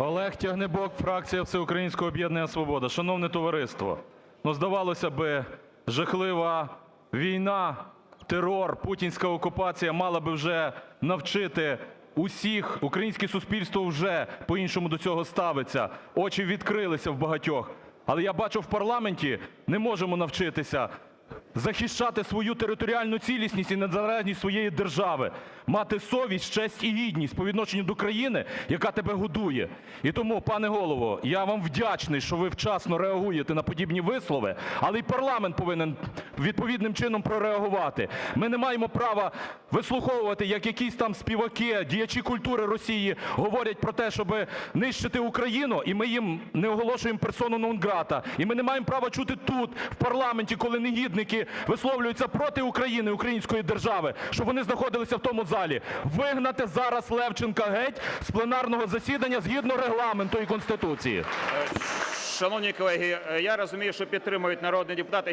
Олег Тягнебок, фракція Всеукраїнського об'єднання "Свобода". Шановне товариство, ну, здавалося би, жахлива війна, терор, путінська окупація мала би вже навчити усіх, українське суспільство вже по-іншому до цього ставиться, очі відкрилися в багатьох. Але я бачу, в парламенті не можемо навчитися захищати свою територіальну цілісність і незалежність своєї держави, мати совість, честь і гідність по відношенню до країни, яка тебе годує. І тому, пане Голово, я вам вдячний, що ви вчасно реагуєте на подібні вислови, але й парламент повинен відповідним чином прореагувати. Ми не маємо права вислуховувати, як якісь там співаки, діячі культури Росії говорять про те, щоб нищити Україну, і ми їм не оголошуємо персону нон-грата. І ми не маємо права чути тут, в парламенті, коли негідники висловлюються проти України, української держави, щоб вони знаходилися в тому залі. Вигнати зараз Левченка геть з пленарного засідання згідно Регламенту і Конституції. Шановні колеги, е, я розумію, що підтримують народні депутати.